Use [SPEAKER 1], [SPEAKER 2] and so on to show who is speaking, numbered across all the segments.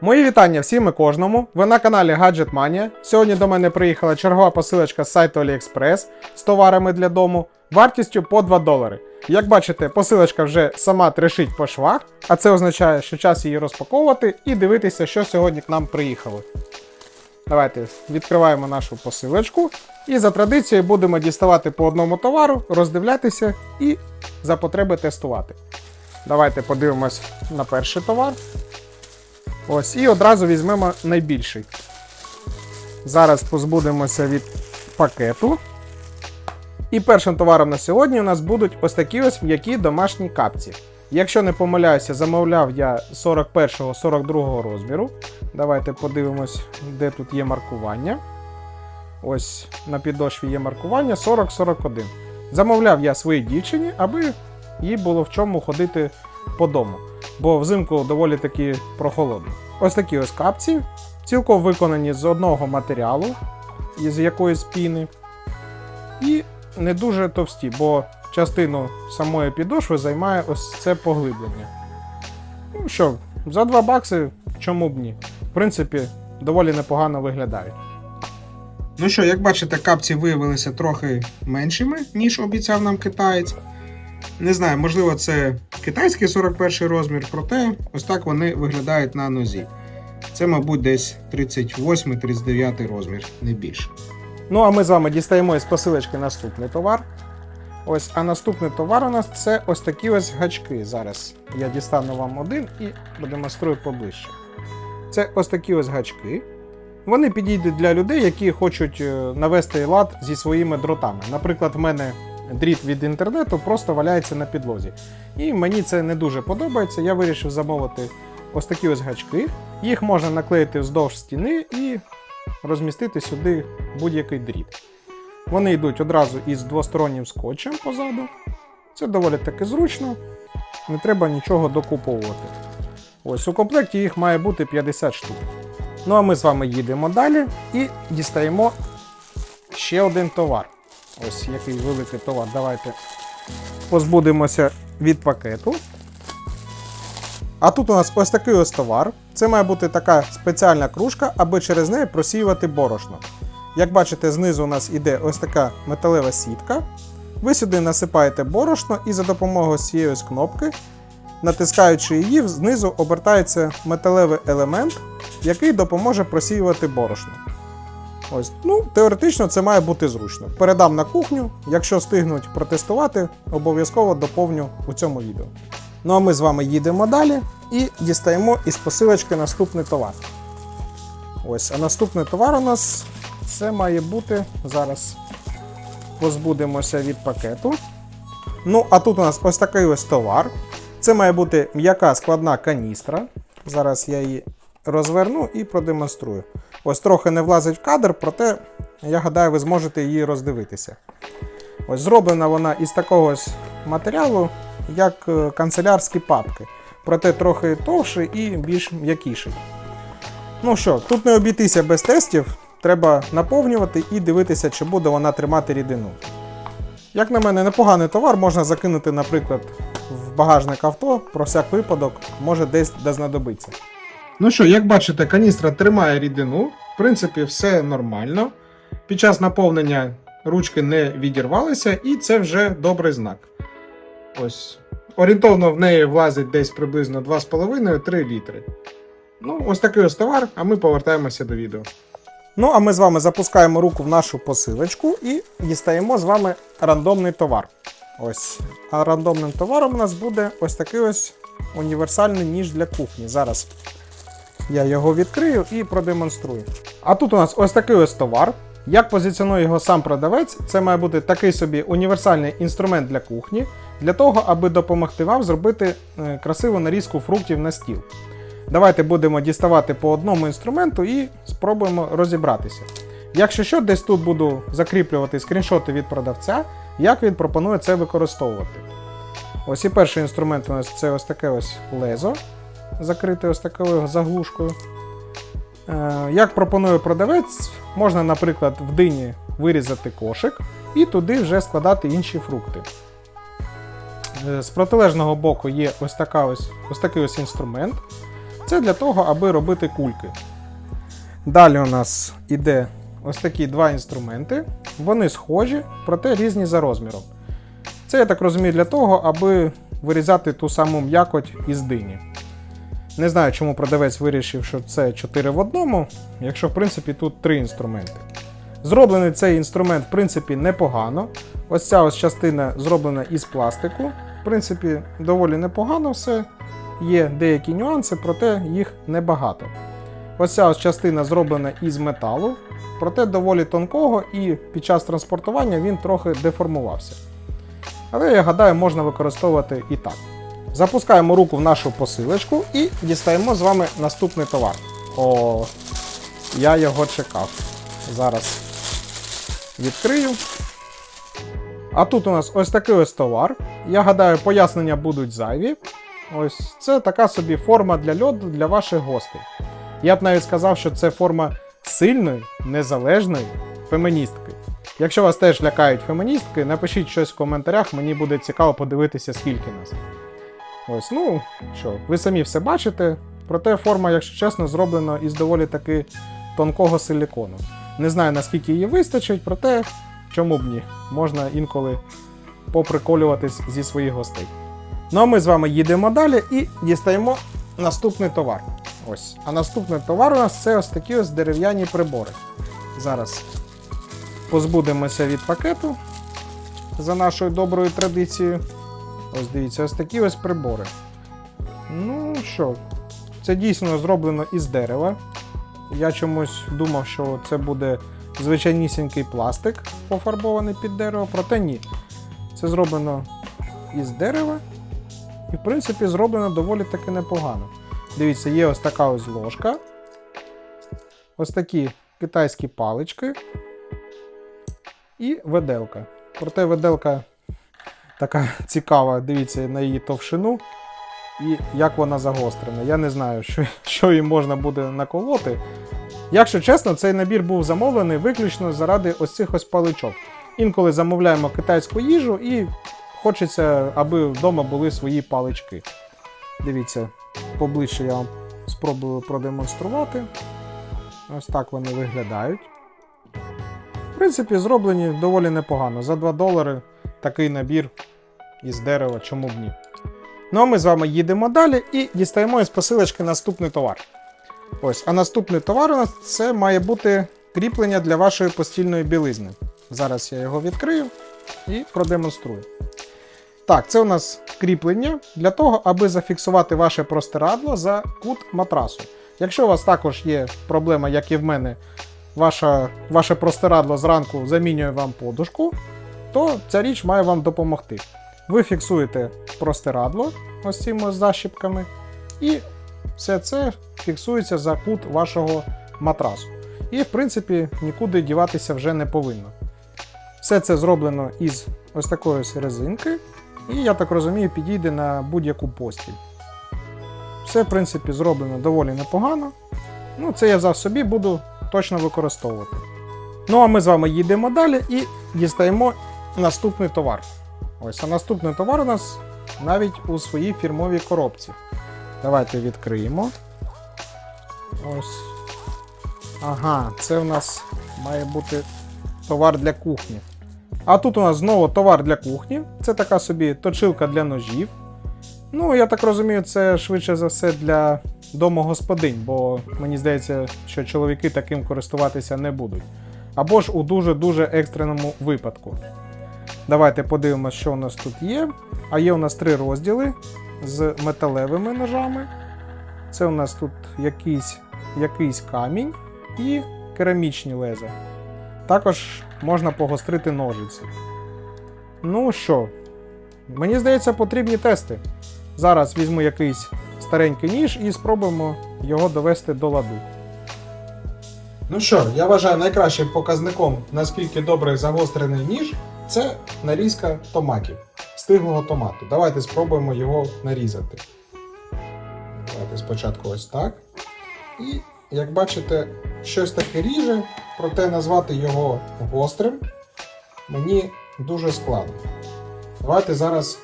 [SPEAKER 1] Мої вітання всім і кожному. Ви на каналі Gadget Mania. Сьогодні до мене приїхала чергова посилочка з сайту AliExpress з товарами для дому вартістю по 2 долари. Як бачите, посилочка вже сама трешить по швах, а це означає, що час її розпаковувати і дивитися, що сьогодні к нам приїхало. Давайте відкриваємо нашу посилочку і за традицією будемо діставати по одному товару, роздивлятися і за потреби тестувати. Давайте подивимось на перший товар. Ось, і одразу візьмемо найбільший. Зараз позбудемося від пакету. І першим товаром на сьогодні у нас будуть ось такі ось м'які домашні капці. Якщо не помиляюся, замовляв я 41-42 розміру. Давайте подивимось, де тут є маркування. Ось на підошві є маркування 40-41. Замовляв я своїй дівчині, аби їй було в чому ходити по дому. Бо взимку доволі таки прохолодно. Ось такі ось капці, цілком виконані з одного матеріалу, із якоїсь піни. І не дуже товсті, бо частину самої підошви займає ось це поглиблення. Ну що, за 2 бакси, чому б ні? В принципі, доволі непогано виглядають. Ну що, як бачите, капці виявилися трохи меншими, ніж обіцяв нам китаєць. Не знаю, можливо, це китайський 41 розмір, проте ось так вони виглядають на нозі. Це, мабуть, десь 38-39 розмір, не більше. Ну, а ми з вами дістаємо із посилочки наступний товар. Ось, а наступний товар у нас це ось такі ось гачки. Зараз я дістану вам один і продемонструю поближче. Це ось такі ось гачки. Вони підійдуть для людей, які хочуть е, навести лад зі своїми дротами. Наприклад, в мене дріт від інтернету просто валяється на підлозі. І мені це не дуже подобається. Я вирішив замовити ось такі ось гачки. Їх можна наклеїти вздовж стіни і розмістити сюди будь-який дріт. Вони йдуть одразу із двостороннім скотчем позаду. Це доволі таки зручно, не треба нічого докуповувати. Ось у комплекті їх має бути 50 штук. Ну а ми з вами їдемо далі і дістаємо ще один товар. Ось який великий товар. Давайте позбудемося від пакету. А тут у нас ось такий ось товар. Це має бути така спеціальна кружка, аби через неї просіювати борошно. Як бачите, знизу у нас іде ось така металева сітка. Ви сюди насипаєте борошно і за допомогою цієї ось кнопки, натискаючи її, знизу обертається металевий елемент, який допоможе просіювати борошно. Ось, ну, теоретично це має бути зручно. Передам на кухню, якщо встигнуть протестувати, обов'язково доповню у цьому відео. Ну а ми з вами їдемо далі і дістаємо із посилочки наступний товар. Ось, а наступний товар у нас це має бути. Зараз позбудемося від пакету. Ну, а тут у нас ось такий ось товар. Це має бути м'яка складна каністра. Зараз я її розверну і продемонструю. Ось трохи не влазить в кадр, проте я гадаю, ви зможете її роздивитися. Ось зроблена вона із такого матеріалу, як е, канцелярські папки. Проте трохи товший і більш м'якіший. Ну що, тут не обійтися без тестів, треба наповнювати і дивитися, чи буде вона тримати рідину. Як на мене, непоганий товар можна закинути, наприклад, в багажник авто, про всяк випадок, може десь де знадобиться. Ну що, як бачите, каністра тримає рідину, в принципі, все нормально. Під час наповнення ручки не відірвалися, і це вже добрий знак. Ось. Орієнтовно в неї влазить десь приблизно 2,5-3 літри. Ну, ось такий ось товар, а ми повертаємося до відео. Ну, а ми з вами запускаємо руку в нашу посилочку і дістаємо з вами рандомний товар. Ось. А рандомним товаром у нас буде ось такий ось універсальний ніж для кухні. Зараз я його відкрию і продемонструю. А тут у нас ось такий ось товар. Як позиціонує його сам продавець, це має бути такий собі універсальний інструмент для кухні, для того, аби допомогти вам зробити е, красиву нарізку фруктів на стіл. Давайте будемо діставати по одному інструменту і спробуємо розібратися. Якщо що, десь тут буду закріплювати скріншоти від продавця, як він пропонує це використовувати. Ось і перший інструмент у нас це ось таке ось лезо, закрите ось такою заглушкою. Е, Як пропонує продавець, можна, наприклад, в дині вирізати кошик і туди вже складати інші фрукти. Е, З протилежного боку є ось, така ось, ось такий ось інструмент. Це для того, аби робити кульки. Далі у нас іде ось такі два інструменти. Вони схожі, проте різні за розміром. Це, я так розумію, для того, аби вирізати ту саму м'якоть із дині. Не знаю, чому продавець вирішив, що це 4 в одному, якщо в принципі тут 3 інструменти. Зроблений цей інструмент, в принципі, непогано. Ось ця ось частина зроблена із пластику. В принципі, доволі непогано все. Є деякі нюанси, проте їх небагато. Ось ця ось частина зроблена із металу, проте доволі тонкого, і під час транспортування він трохи деформувався. Але я гадаю, можна використовувати і так. Запускаємо руку в нашу посилочку і дістаємо з вами наступний товар. О, я його чекав. Зараз відкрию. А тут у нас ось такий ось товар. Я гадаю, пояснення будуть зайві. Ось це така собі форма для льоду для ваших гостей. Я б навіть сказав, що це форма сильної, незалежної феміністки. Якщо вас теж лякають феміністки, напишіть щось в коментарях, мені буде цікаво подивитися, скільки нас. Ось, ну що, ви самі все бачите. Проте форма, якщо чесно, зроблена із доволі таки тонкого силікону. Не знаю наскільки її вистачить, проте чому б ні, можна інколи поприколюватись зі своїх гостей. Ну а ми з вами їдемо далі і дістаємо наступний товар. Ось. А наступний товар у нас це ось такі ось дерев'яні прибори. Зараз позбудемося від пакету за нашою доброю традицією. Ось дивіться, ось такі ось прибори. Ну що, це дійсно зроблено із дерева. Я чомусь думав, що це буде звичайнісінький пластик, пофарбований під дерево, проте ні. Це зроблено із дерева. І, в принципі, зроблено доволі таки непогано. Дивіться, є ось така ось ложка. Ось такі китайські палички. І веделка. Проте веделка така цікава, дивіться на її товщину і як вона загострена. Я не знаю, що, що їм можна буде наколоти. Якщо чесно, цей набір був замовлений виключно заради ось цих ось паличок. Інколи замовляємо китайську їжу і хочеться, аби вдома були свої палички. Дивіться, поближче я вам спробую продемонструвати. Ось так вони виглядають. В принципі, зроблені доволі непогано. За 2 долари такий набір із дерева, чому б ні. Ну а ми з вами їдемо далі і дістаємо із посилочки наступний товар. Ось, а наступний товар у нас це має бути кріплення для вашої постільної білизни. Зараз я його відкрию і продемонструю. Так, це у нас кріплення для того, аби зафіксувати ваше простирадло за кут матрасу. Якщо у вас також є проблема, як і в мене, ваша, ваше простирадло зранку замінює вам подушку, то ця річ має вам допомогти. Ви фіксуєте простирадло ось цими защіпками, і все це фіксується за кут вашого матрасу. І, в принципі, нікуди діватися вже не повинно. Все це зроблено із ось такої резинки, і, я так розумію, підійде на будь-яку постіль. Все, в принципі, зроблено доволі непогано. Ну, це я взяв собі, буду точно використовувати. Ну, а ми з вами їдемо далі і дістаємо наступний товар. Ось, а наступний товар у нас навіть у своїй фірмовій коробці. Давайте відкриємо. Ось. Ага, це у нас має бути товар для кухні. А тут у нас знову товар для кухні. Це така собі точилка для ножів. Ну, я так розумію, це швидше за все для домогосподинь, бо мені здається, що чоловіки таким користуватися не будуть. Або ж у дуже-дуже екстреному випадку. Давайте подивимося, що у нас тут є. А є у нас три розділи з металевими ножами. Це у нас тут якийсь, якийсь камінь і керамічні леза. Також можна погострити ножиці. Ну що, мені здається, потрібні тести. Зараз візьму якийсь старенький ніж і спробуємо його довести до ладу. Ну що, я вважаю найкращим показником, наскільки добре загострений ніж, це нарізка томатів, стиглого томату. Давайте спробуємо його нарізати. Давайте спочатку ось так. І, як бачите, щось таке ріже, проте назвати його гострим мені дуже складно. Давайте зараз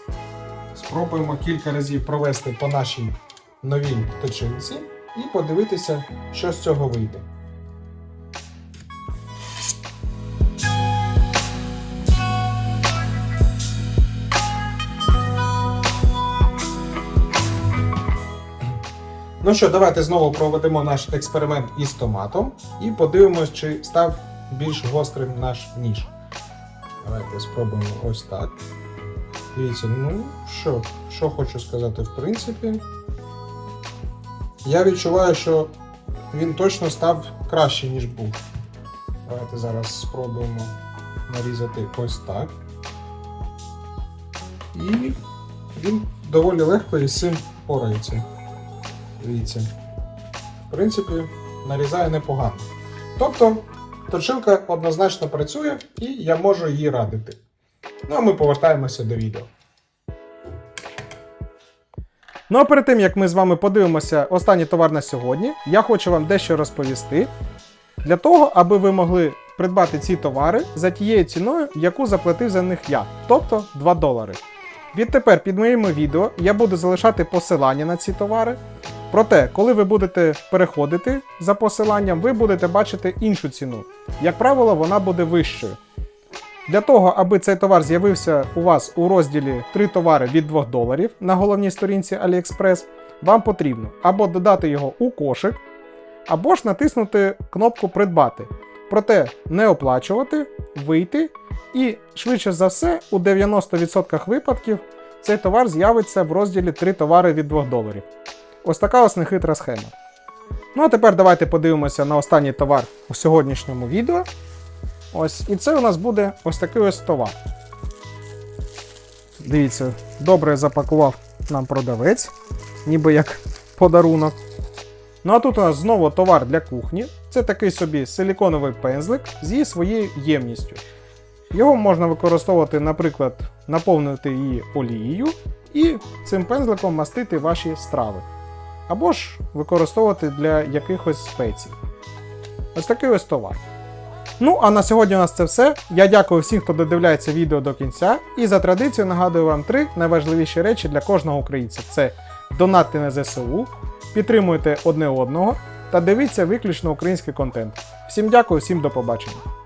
[SPEAKER 1] спробуємо кілька разів провести по нашій новій точилці. і подивитися, що з цього вийде. Ну що, давайте знову проведемо наш експеримент із томатом і подивимось, чи став більш гострим наш ніж. Давайте спробуємо ось так. Дивіться, ну що, що хочу сказати, в принципі. Я відчуваю, що він точно став краще, ніж був. Давайте зараз спробуємо нарізати ось так. І він доволі легко із цим порається. Дивіться. В принципі, нарізає непогано. Тобто, точилка однозначно працює і я можу її радити. Ну а ми повертаємося до відео. Ну а перед тим як ми з вами подивимося останній товар на сьогодні, я хочу вам дещо розповісти для того, аби ви могли придбати ці товари за тією ціною, яку заплатив за них я, тобто 2 долари. Відтепер під моїми відео я буду залишати посилання на ці товари. Проте, коли ви будете переходити за посиланням, ви будете бачити іншу ціну. Як правило, вона буде вищою. Для того, аби цей товар з'явився у вас у розділі 3 товари від 2 доларів на головній сторінці AliExpress, вам потрібно або додати його у кошик, або ж натиснути кнопку Придбати. Проте не оплачувати, вийти, і швидше за все, у 90% випадків цей товар з'явиться в розділі 3 товари від 2 доларів. Ось така ось нехитра схема. Ну а тепер давайте подивимося на останній товар у сьогоднішньому відео. Ось, і це у нас буде ось такий ось товар. Дивіться, добре запакував нам продавець, ніби як подарунок. Ну а тут у нас знову товар для кухні. Це такий собі силіконовий пензлик зі своєю ємністю. Його можна використовувати, наприклад, наповнити її олією і цим пензликом мастити ваші страви. Або ж використовувати для якихось спецій. Ось такий ось товар. Ну, а на сьогодні у нас це все. Я дякую всім, хто додивляється відео до кінця. І за традицією нагадую вам три найважливіші речі для кожного українця: це донатти на ЗСУ, підтримуйте одне одного та дивіться виключно український контент. Всім дякую, всім до побачення.